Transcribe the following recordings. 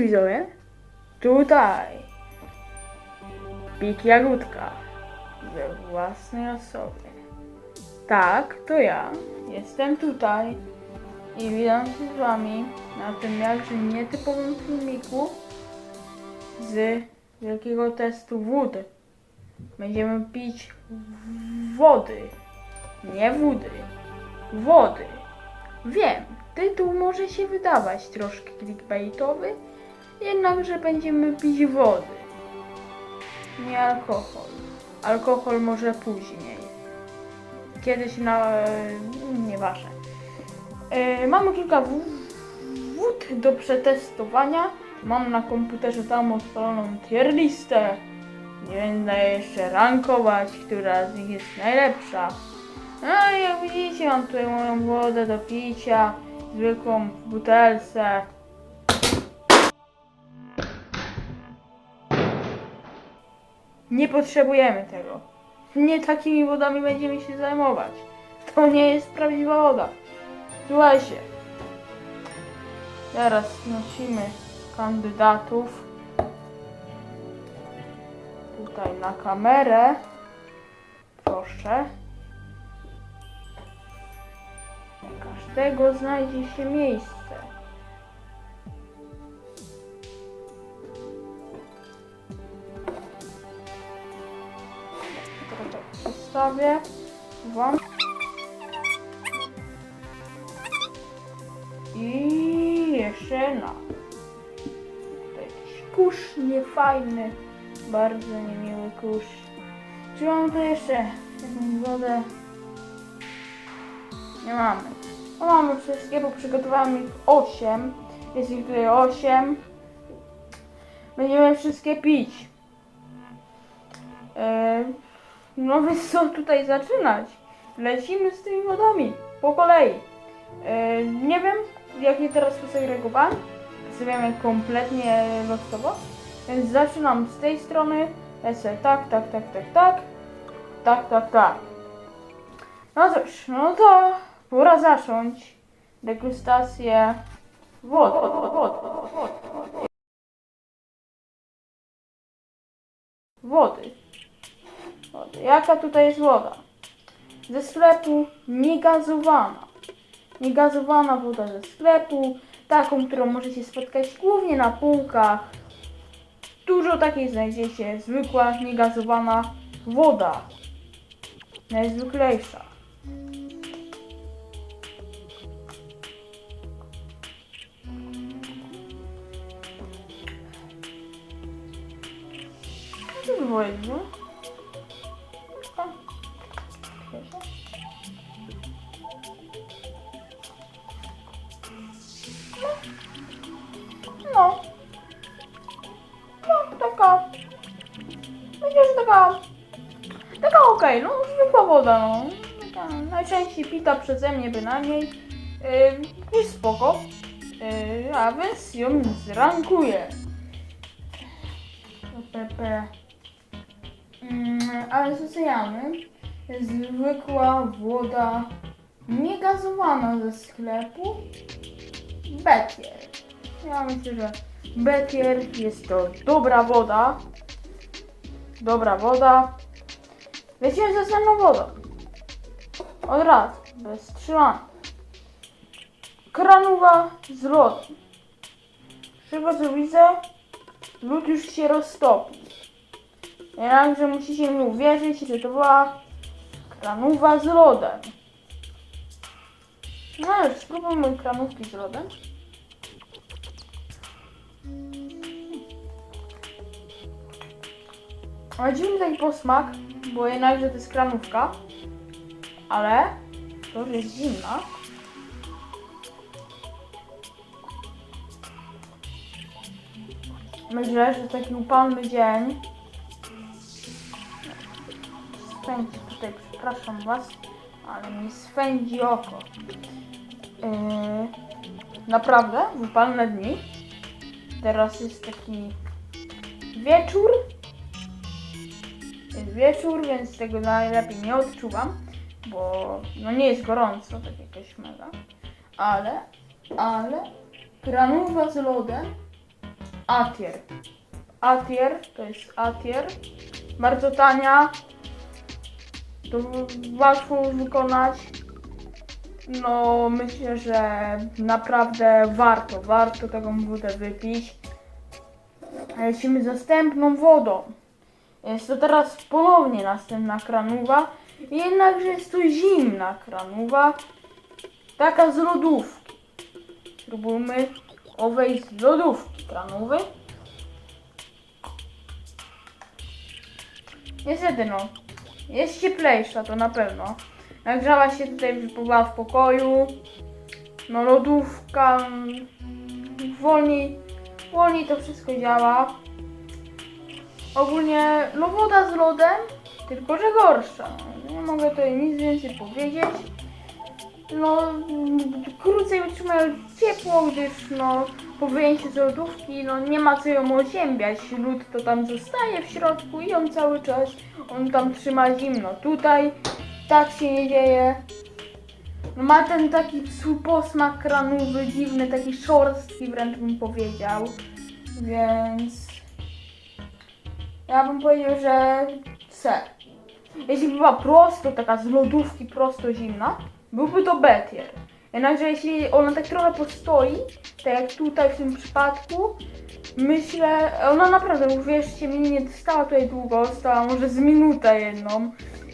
widzowie. Tutaj. Pik Jagódka. We własnej osobie. Tak, to ja. Jestem tutaj. I witam się z wami na tym jakże nietypowym filmiku z wielkiego testu wód. Będziemy pić wody. Nie wody. Wody. Wiem, tytuł może się wydawać troszkę clickbaitowy, jednakże będziemy pić wody. Nie alkohol. Alkohol może później. Kiedyś na... e, nieważne. E, mamy kilka wód do przetestowania. Mam na komputerze tam odpaloną tier listę. Nie będę jeszcze rankować, która z nich jest najlepsza. No i jak widzicie, mam tutaj moją wodę do picia, zwykłą butelce. Nie potrzebujemy tego. Nie takimi wodami będziemy się zajmować. To nie jest prawdziwa woda. Słuchajcie. Teraz nosimy kandydatów tutaj na kamerę. Proszę. Każdego znajdzie się miejsce. Przedstawię wam. I jeszcze na. Jakiś kurz niefajny. Bardzo niemiły kurz. Czy mam tu jeszcze jakąś wodę? Nie mamy. No mamy wszystkie, bo przygotowałam ich 8. Jest ich tutaj 8. Będziemy wszystkie pić. Eee, no więc co tutaj zaczynać? Lecimy z tymi wodami. Po kolei. Eee, nie wiem, jak je teraz posegregowałem. Stawiamy kompletnie losowo. Więc zaczynam z tej strony. Lecę tak, tak, tak, tak, tak. Tak, tak, tak. No cóż, no to pora zacząć degustację wody. Wody. Wody. Wody. Wody. Jaka tutaj jest woda? Ze sklepu niegazowana. Niegazowana woda ze sklepu. Taką, którą możecie spotkać głównie na półkach. Dużo takiej znajdziecie. Zwykła, niegazowana woda. Najzwyklejsza. Co to było taka. Taka okej, no zwykła woda, no. Taka najczęściej pita przeze mnie bynajmniej. Yy, jest spoko. Yy, a więc ją zrankuję. PPP. Mm, ale zostajamy. Zwykła woda niegazowana ze sklepu. Bekier. Ja myślę, że Bekier jest to dobra woda. Dobra woda. Lecimy ze znaną wodą. Od razu, bez trzymania. Kranowa z lodem. Z tego co widzę, lód już się roztopi. Jednakże musicie mi uwierzyć, że to była kranowa z lodem. No już, spróbujmy kranówki z lodem. Ma dziwny posmak, bo jednakże to jest kranówka. Ale to już jest zimna. Myślę, że taki upalny dzień. Swędzi tutaj, przepraszam was, ale mi swędzi oko. Yy, naprawdę, upalne dni. Teraz jest taki wieczór. Jest wieczór, więc tego najlepiej nie odczuwam, bo no nie jest gorąco, tak jakoś mega. Ale, ale, granuwa z lodem Atier. Atier, to jest Atier. Bardzo tania. To łatwo wykonać. No, myślę, że naprawdę warto, warto taką wodę wypić. A Lecimy zastępną wodą. Jest to teraz ponownie następna kranuwa, jednakże jest to zimna kranuwa, taka z lodówki. Spróbujmy owej z lodówki kranuwy. Niestety no, jest cieplejsza to na pewno. Nagrzała się tutaj była w pokoju. No lodówka mm, wolniej, wolniej to wszystko działa. Ogólnie no woda z lodem, tylko że gorsza. Nie mogę tutaj nic więcej powiedzieć. No krócej utrzymają ciepło, gdyż no po wyjęciu z lodówki no nie ma co ją oziębiać. Lód to tam zostaje w środku i on cały czas on tam trzyma zimno. Tutaj tak się nie dzieje. Ma ten taki posmak kranowy, dziwny, taki szorstki wręcz bym powiedział. Więc ja bym powiedział, że C. Jeśli by była prosto, taka z lodówki prosto zimna, byłby to Betier. Jednakże jeśli ona tak trochę postoi, tak jak tutaj w tym przypadku, myślę, ona naprawdę, uwierzcie mi, nie stała tutaj długo, stała może z minutę jedną.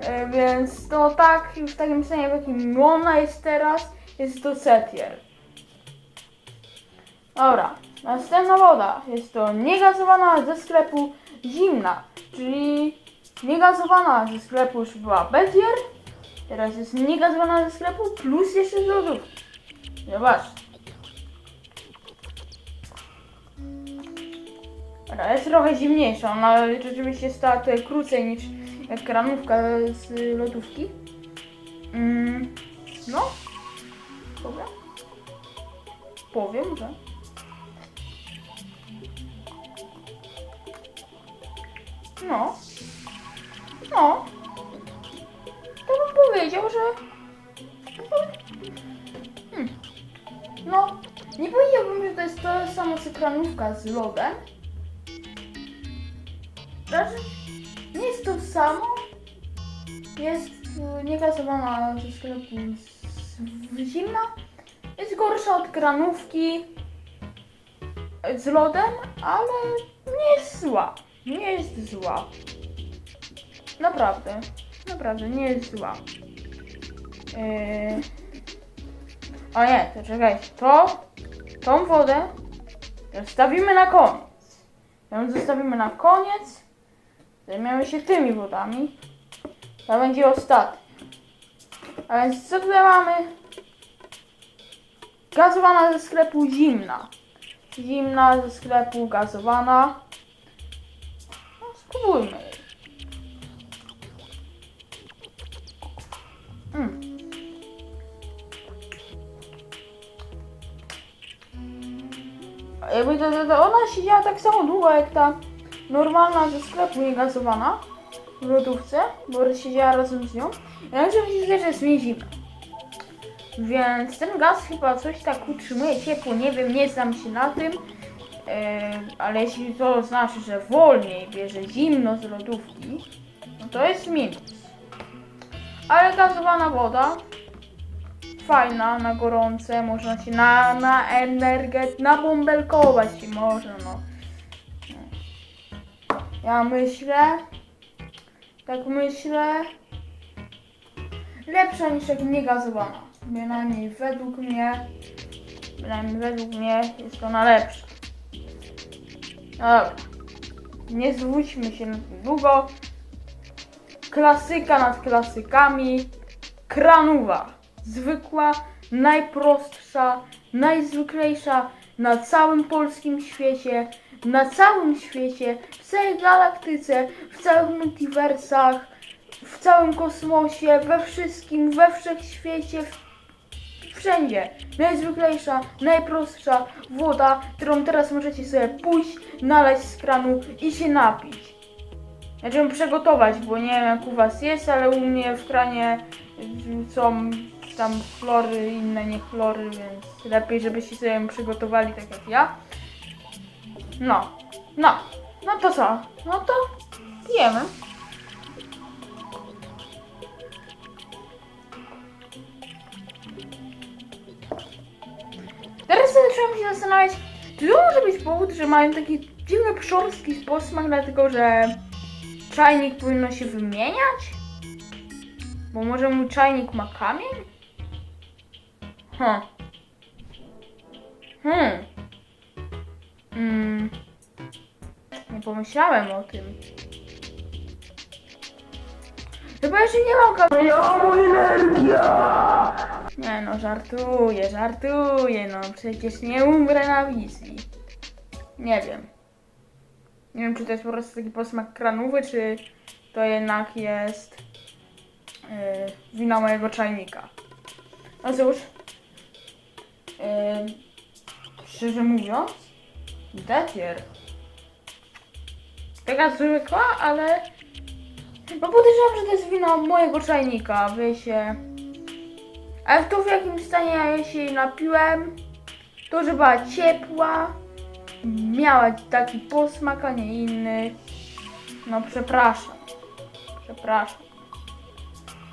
E, Więc to tak, już w takim stanie, w jakim ona jest teraz, jest to Setier. Dobra, następna woda. Jest to niegazowana ze sklepu zimna, czyli niegazowana ze sklepu już była Betier, teraz jest niegazowana ze sklepu plus jeszcze z lodówki. Zobaczcie. Dobra, jest trochę zimniejsza, ona rzeczywiście stała tutaj krócej niż jak kranówka z lodówki. Mm, no, powiem. Powiem, że. No. No. To bym powiedział, że. Hmm. No, nie powiedziałbym, że to jest to samo co kranówka z lodem. Raczej nie jest to samo. Jest y, niegazowana ze sklepu zimna. Jest gorsza od kranówki z lodem, ale nie jest zła. Nie jest zła. Naprawdę. Naprawdę, nie jest zła. Yy... O nie, to czekajcie. To, tą wodę zostawimy na koniec. Ją zostawimy na koniec. Zajmiemy się tymi wodami. To będzie ostatni. A więc co tutaj mamy? Gazowana ze sklepu zimna. Zimna ze sklepu gazowana. Spróbujmy. Mm. Jakby to, to, to ona siedziała tak samo długo jak ta normalna ze sklepu niegazowana w lodówce, bo siedziała razem z nią. Jednakże myślę, że zimno. Więc ten gaz chyba coś tak utrzymuje ciepło, nie wiem, nie znam się na tym. Ale jeśli to znaczy, że wolniej bierze zimno z lodówki, no to jest minus. Ale gazowana woda, fajna, na gorące, można się na, na energet, nabąbelkować się można, no. Ja myślę, tak myślę, lepsza niż jak niegazowana. Bynajmniej według mnie, bynajmniej według mnie jest ona lepsza. Nie zwódźmy się na tym długo. Klasyka nad klasykami, kranuwa. Zwykła, najprostsza, najzwyklejsza na całym polskim świecie, na całym świecie, w całej galaktyce, w całych multiversach, w całym kosmosie, we wszystkim, we wszechświecie, w- wszędzie. Najzwyklejsza, najprostsza woda, którą teraz możecie sobie pójść, nalać z kranu i się napić. Znaczy przygotować, bo nie wiem jak u was jest, ale u mnie w kranie są tam chlory, inne nie chlory, więc lepiej żebyście sobie ją przygotowali tak jak ja. No, no, no to co? No to pijemy. Teraz zacząłem się zastanawiać, czy to może być powód, że mają taki dziwny przorski posmak, dlatego że czajnik powinno się wymieniać? Bo może mój czajnik ma kamień? Hm. Hmm. Mm. Nie pomyślałem o tym. Chyba jeszcze nie mam kamienia. Nie no, żartuję, żartuję, no przecież nie umrę na wizji. Nie wiem. Nie wiem, czy to jest po prostu taki posmak kranówy, czy to jednak jest yy, wina mojego czajnika. No cóż, yy, szczerze mówiąc, dekier. Taka zwykła, ale no podejrzewam, że to jest wina mojego czajnika, wiecie. Ale to w jakim stanie ja się napiłem, to, że była ciepła, miała taki posmak, a nie inny. No przepraszam. Przepraszam.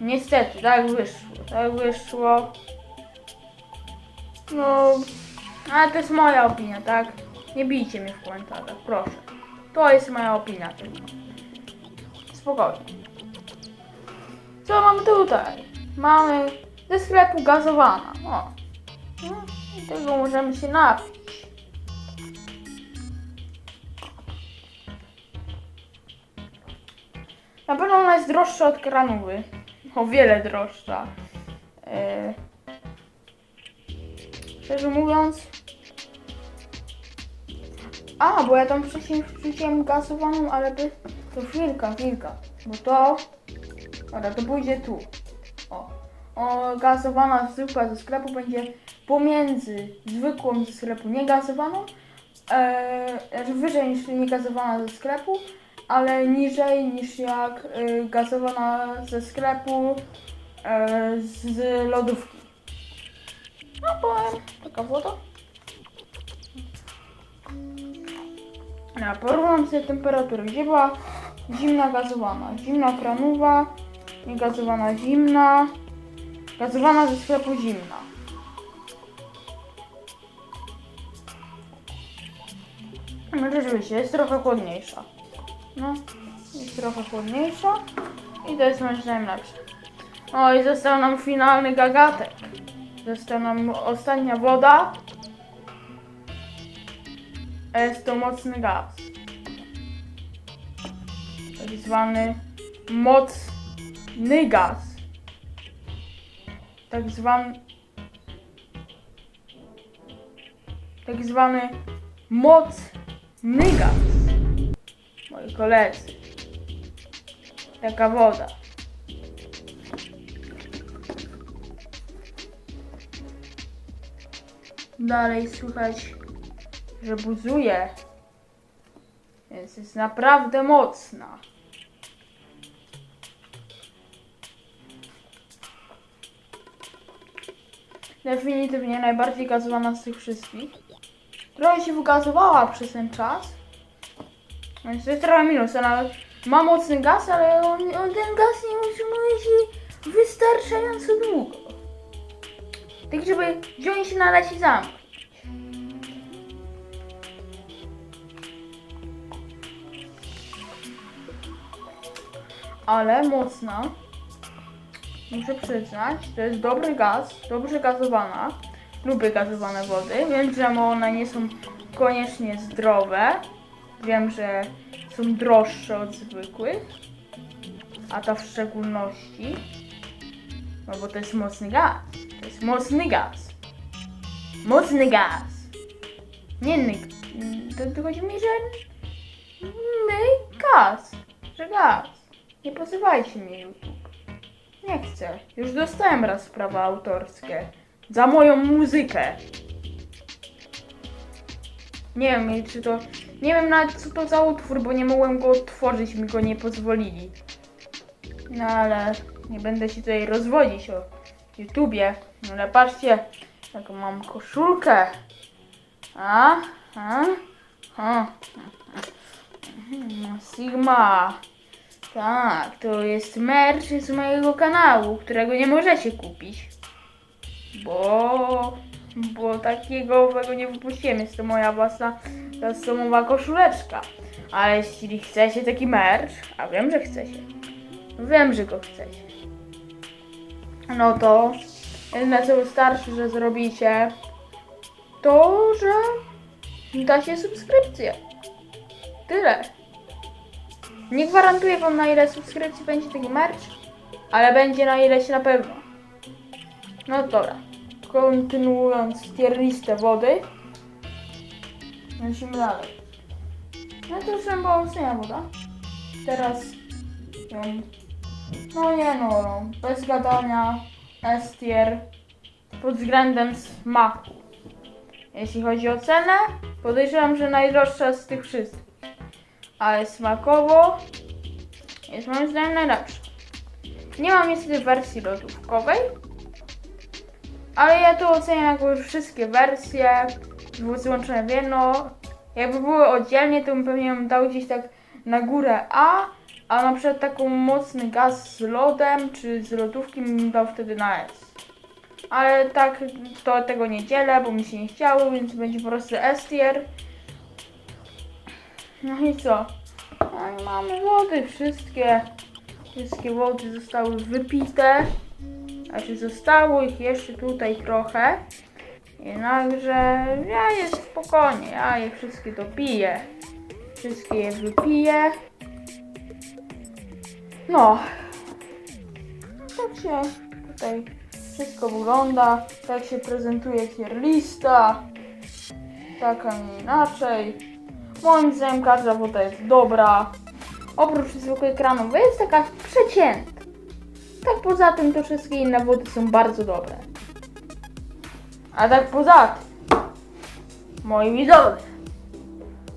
Niestety, tak wyszło. Tak wyszło. No, ale to jest moja opinia, tak? Nie bijcie mnie w komentarzach, proszę. To jest moja opinia tylko. Spokojnie. Co mamy tutaj? Mamy ze sklepu gazowana. O. No, i tego możemy się napić. Na pewno ona jest droższa od kranówy. O wiele droższa. Yy. Szczerze mówiąc. A, bo ja tam wcześniej wrzuciłem gazowaną, ale to, to chwilka, chwilka. Bo to. Dobra, to pójdzie tu. O. o gazowana zwykła ze sklepu będzie pomiędzy zwykłą ze sklepu niegazowaną. E, znaczy wyżej niż niegazowana ze sklepu, ale niżej niż jak y, gazowana ze sklepu e, z lodówki. No powiem, taka woda. Ja porównam sobie temperaturę. Gdzie zimna gazowana? Zimna kranowa, niegazowana zimna, gazowana ze sklepu zimna. No rzeczywiście, jest trochę chłodniejsza. No, jest trochę chłodniejsza i to jest moim zdaniem lepsze. O i został nam finalny gagatek. Została nam ostatnia woda. Jest to mocny gaz. Tak zwany mocny gaz. Tak zwany tak zwany mocny gaz. Moi koledzy. Taka woda. Dalej słychać, że buzuje. Więc jest naprawdę mocna. Definitywnie najbardziej gazowana z tych wszystkich. Trochę się wygazowała przez ten czas. Więc to jest trochę minus, ale ma mocny gaz, ale on, on ten gaz nie utrzymuje się wystarczająco długo. Tak, żeby wziąć się nalać i zamknąć. Ale mocna. Muszę przyznać, to jest dobry gaz, dobrze gazowana. Lubię gazowane wody. Wiem, że one nie są koniecznie zdrowe. Wiem, że są droższe od zwykłych. A ta w szczególności. No bo to jest mocny gaz. To jest mocny gaz. Mocny gaz. Nie nyk. To, to chodzi mi, że my gaz. Że gaz. Nie pozywajcie mnie YouTube. Nie chcę. Już dostałem raz prawa autorskie. Za moją muzykę. Nie wiem, czy to... Nie wiem nawet co to za utwór, bo nie mogłem go odtworzyć, mi go nie pozwolili. No ale nie będę się tutaj rozwodzić o YouTubie. No ale patrzcie, jaką mam koszulkę. A? A? A. Mhm, Sigma. Tak, to jest merch z mojego kanału, którego nie możecie kupić. Bo, bo takiego owego nie wypuściłem. Jest to moja własna customowa koszuleczka. Ale jeśli chcecie taki merch, a wiem, że chcecie. Wiem, że go chcecie. No to jedyne co wystarczy, że zrobicie to, że dacie subskrypcję. Tyle. Nie gwarantuję wam na ile subskrypcji będzie taki merch, ale będzie na ileś na pewno. No dobra. Kontynuując tier wody. Lecimy dalej. No to już była ostatnia woda. Teraz ją... No nie no, bez gadania S tier pod względem smaku. Jeśli chodzi o cenę, podejrzewam, że najdroższa z tych wszystkich. Ale smakowo jest moim zdaniem najlepsza. Nie mam niestety wersji lodówkowej, ale ja to oceniam jako już wszystkie wersje, były złączone w jedno. Jakby były oddzielnie, to bym pewnie dał gdzieś tak na górę A, a na przykład taką mocny gaz z lodem, czy z lodówki bym dał wtedy na S. Ale tak, to tego nie dzielę, bo mi się nie chciało, więc będzie po prostu S tier. No i co? No i mamy wody, wszystkie, wszystkie wody zostały wypite. Znaczy zostało ich jeszcze tutaj trochę. Jednakże ja jest spokojnie, ja je wszystkie dopiję. Wszystkie je wypiję. No. Tak się tutaj wszystko wygląda. Tak się prezentuje tier lista. Tak, a nie inaczej. Moim zdaniem każda woda jest dobra. Oprócz zwykłej kranowej jest taka przeciętna. Tak poza tym to wszystkie inne wody są bardzo dobre. A tak poza tym, moi widzowie,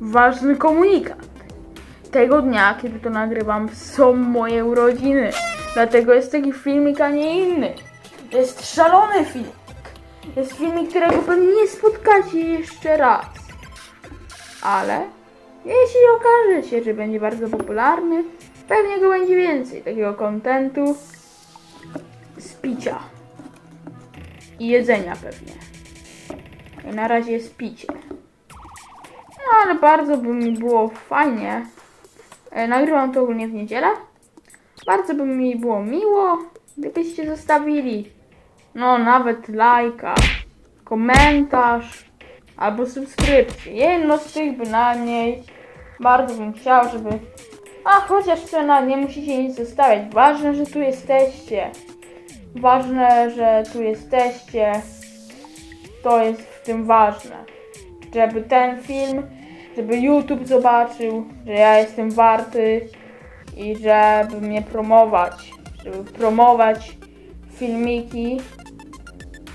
ważny komunikat. Tego dnia, kiedy to nagrywam, są moje urodziny. Dlatego jest taki filmik, a nie inny. Jest szalony filmik. Jest filmik, którego pewnie nie spotkacie jeszcze raz. Ale jeśli okaże się, że będzie bardzo popularny, pewnie go będzie więcej takiego kontentu z picia i jedzenia pewnie. Na razie jest picie. No ale bardzo by mi było fajnie. E, nagrywam to ogólnie w niedzielę. Bardzo by mi było miło, gdybyście zostawili no nawet lajka, komentarz albo subskrypcję. Jedno z tych bynajmniej. Bardzo bym chciał, żeby... A chociaż to na nie musicie nic zostawiać. Ważne, że tu jesteście. Ważne, że tu jesteście. To jest w tym ważne. Żeby ten film, żeby YouTube zobaczył, że ja jestem warty i żeby mnie promować. Żeby promować filmiki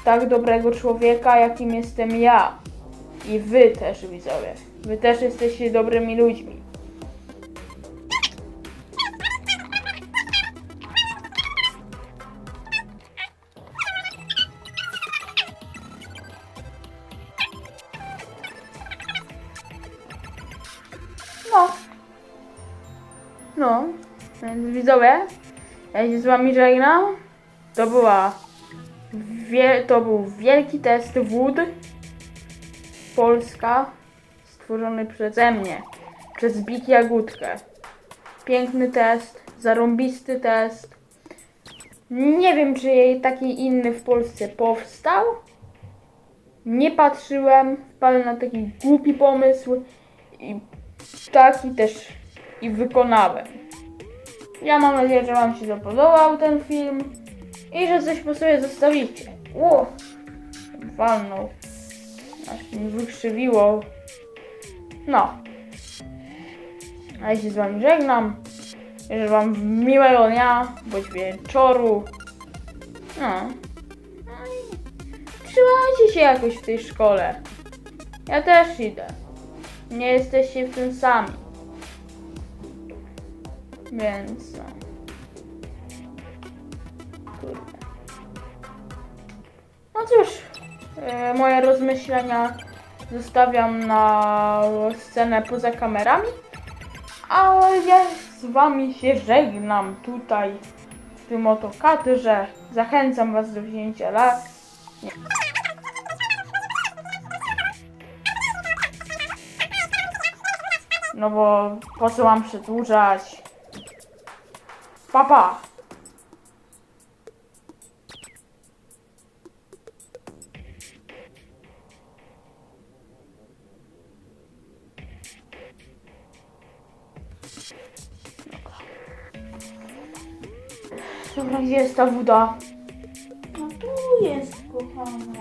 tak dobrego człowieka, jakim jestem ja. I wy też, widzowie. Wy też jesteście dobrymi ludźmi. No. No. Więc widzowie, ja się z wami żegnam. To była... Wie, to był wielki test wód. Polska, stworzony przeze mnie, przez Big Jagódkę. Piękny test, zarąbisty test. Nie wiem, czy jej taki inny w Polsce powstał. Nie patrzyłem, wpadłem na taki głupi pomysł i taki też i wykonałem. Ja mam nadzieję, że Wam się podobał ten film i że coś po sobie zostawicie. Ło! Walnął. Aż mi wykrzywiło. No. A ja się z wami żegnam. Życzę wam miłego dnia, bądź wieczoru. No. no trzymajcie się jakoś w tej szkole. Ja też idę. Nie jesteście w tym sami. Więc no. Kurde. No cóż, moje rozmyślenia zostawiam na scenę poza kamerami. A ja z wami się żegnam tutaj w tym oto kadrze. Zachęcam was do wzięcia lat. No bo po co mam przedłużać? Papa! Pa. Jest ta woda? No tu jest, kochana.